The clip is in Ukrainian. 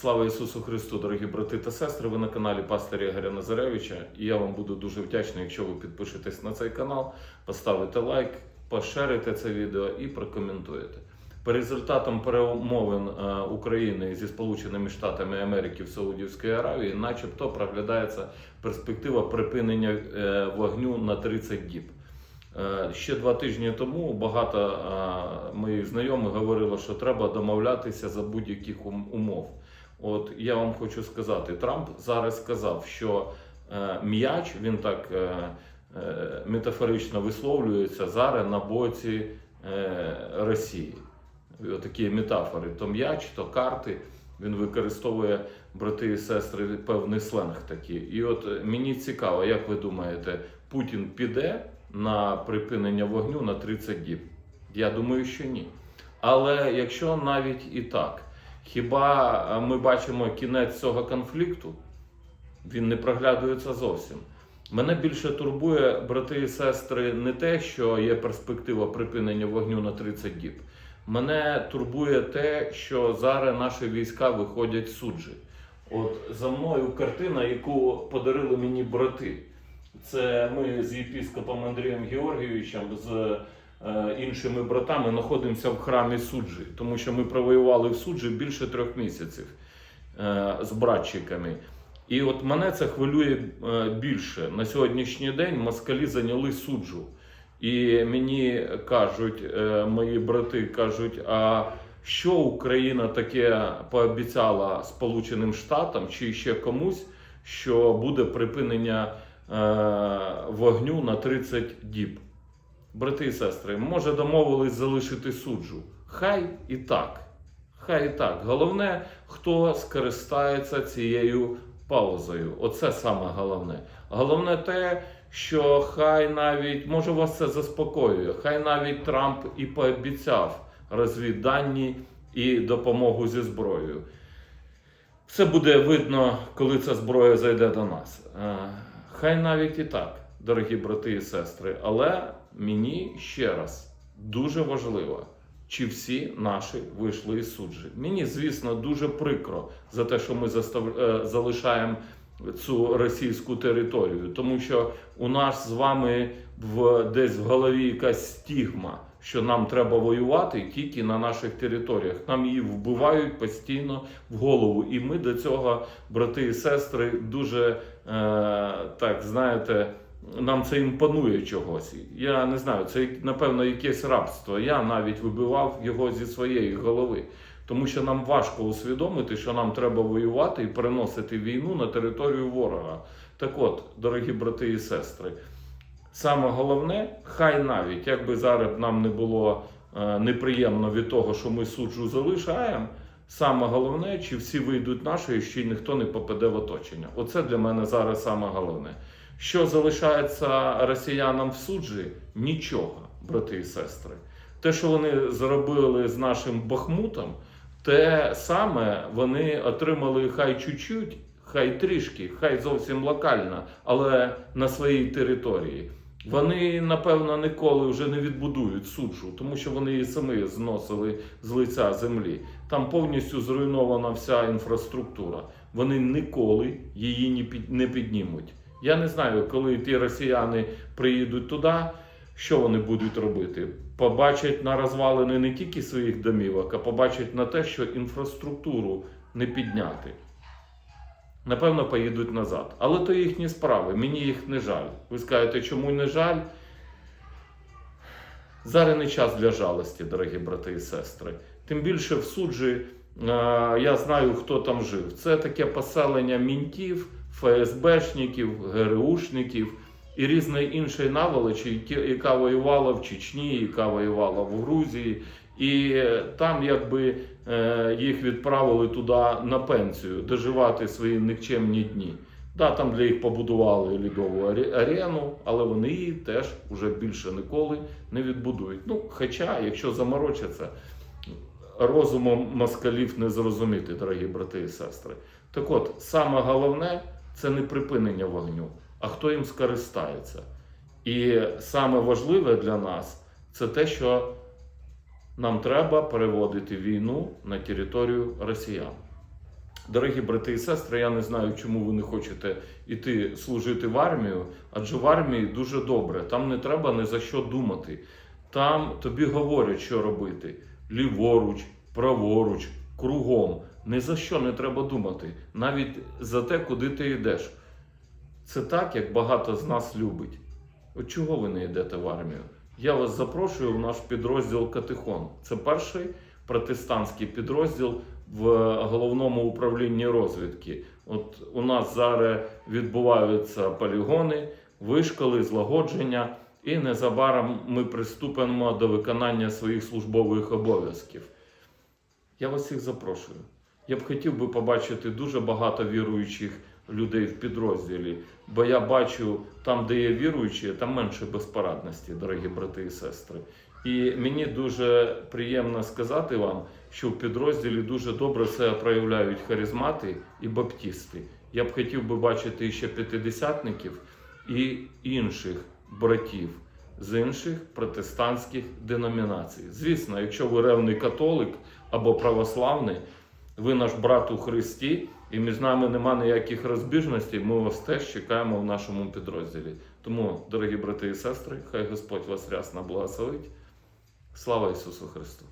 Слава Ісусу Христу, дорогі брати та сестри. Ви на каналі пастиря Ігоря Назаревича. І я вам буду дуже вдячний, якщо ви підпишетесь на цей канал, поставите лайк, поширите це відео і прокоментуєте. По результатам перемовин е, України зі Сполученими Штатами Америки в Саудівській Аравії, начебто проглядається перспектива припинення е, вогню на 30 діб. Е, Ще два тижні тому багато моїх знайомих говорило, що треба домовлятися за будь-яких умов. От я вам хочу сказати, Трамп зараз сказав, що е, м'яч він так е, е, метафорично висловлюється зараз на боці е, Росії. Такі метафори: то м'яч, то карти. Він використовує брати і сестри певний сленг такий. І от е, мені цікаво, як ви думаєте, Путін піде на припинення вогню на 30 діб? Я думаю, що ні. Але якщо навіть і так, хіба е, ми бачимо кінець цього конфлікту? Він не проглядується зовсім. Мене більше турбує, брати і сестри, не те, що є перспектива припинення вогню на 30 діб. Мене турбує те, що зараз наші війська виходять суджі. От за мною картина, яку подарили мені брати. Це ми з єпіскопом Андрієм Георгійовичем, з іншими братами знаходимося в храмі суджі, тому що ми провоювали в суджі більше трьох місяців е, з братчиками. І от мене це хвилює е, більше. На сьогоднішній день москалі зайняли суджу. І мені кажуть, е, мої брати кажуть, а що Україна таке пообіцяла Сполученим Штатам чи ще комусь, що буде припинення е, вогню на 30 діб? Брати і сестри, може домовились залишити суджу. Хай і так. Хай і так. Головне, хто скористається цією паузою. Оце саме головне. Головне те, що хай навіть, може вас це заспокоює, хай навіть Трамп і пообіцяв розвіддані і допомогу зі зброєю. Все буде видно, коли ця зброя зайде до нас. Е, Хай навіть і так, дорогі брати і сестри, але мені ще раз дуже важливо, чи всі наші вийшли із суджі. Мені, звісно, дуже прикро за те, що ми застав... е, залишаємо цю російську територію, тому що у нас з вами в десь в голові якась стігма, що нам треба воювати тільки на наших територіях. Нам її вбивають постійно в голову. І ми до цього, брати і сестри, дуже е, так знаєте. Нам це імпонує чогось. Я не знаю, це напевно якесь рабство. Я навіть вибивав його зі своєї голови. Тому що нам важко усвідомити, що нам треба воювати і переносити війну на територію ворога. Так от, дорогі брати і сестри, саме головне, хай навіть, як би зараз нам не було е, неприємно від того, що ми суджу залишаємо. Саме головне, чи всі вийдуть ще й ніхто не попаде в оточення. Оце для мене зараз саме головне. Що залишається росіянам в суджі? Нічого, брати і сестри. Те, що вони зробили з нашим Бахмутом, те саме вони отримали хай чуть-чуть, хай трішки, хай зовсім локально, але на своїй території. Вони, напевно, ніколи вже не відбудують суджу, тому що вони її самі зносили з лиця землі. Там повністю зруйнована вся інфраструктура. Вони ніколи її не піднімуть. Я не знаю, коли ті росіяни приїдуть туди, що вони будуть робити? Побачать на розвалини не тільки своїх домівок, а побачать на те, що інфраструктуру не підняти. Напевно, поїдуть назад. Але то їхні справи. Мені їх не жаль. Ви скажете, чому не жаль? Зараз не час для жалості, дорогі брати і сестри. Тим більше в суджі е, я знаю, хто там жив. Це таке поселення мінтів, ФСБшників, ГРУшників і різної іншої наволочі, яка воювала в Чечні, яка воювала в Грузії. І е, там якби е, їх відправили туди на пенсію, доживати свої никчемні дні. Да, там для їх побудували лідову арену, але вони її теж уже більше ніколи не відбудують. Ну, хоча, якщо заморочаться, розумом москалів не зрозуміти, дорогі брати і сестри. Так от, саме головне це не припинення вогню, а хто їм скористається. І саме важливе для нас це те, що нам треба переводити війну на територію росіян. Дорогі брати і сестри, я не знаю, чому ви не хочете йти служити в армію, адже в армії дуже добре. Там не треба ні за що думати. Там тобі говорять, що робити: ліворуч, праворуч, кругом. Ні за що не треба думати, навіть за те, куди ти йдеш. Це так, як багато з нас любить. От чого ви не йдете в армію? Я вас запрошую в наш підрозділ Катихон. Це перший протестантський підрозділ в головному управлінні розвідки. От у нас зараз відбуваються полігони, вишколи, злагодження, і незабаром ми приступимо до виконання своїх службових обов'язків. Я вас всіх запрошую. Я б хотів би побачити дуже багато віруючих людей в підрозділі, бо я бачу там, де є віруючі, там менше безпорадності, дорогі брати і сестри. І мені дуже приємно сказати вам, що в підрозділі дуже добре себе проявляють харизмати і баптісти. Я б хотів би бачити ще п'ятидесятників і інших братів з інших протестантських деномінацій. Звісно, якщо ви ревний католик або православний, ви наш брат у Христі, і між нами нема ніяких розбіжностей. Ми вас теж чекаємо в нашому підрозділі. Тому, дорогі брати і сестри, хай Господь вас рясно благословить. Слава Ісусу Христу!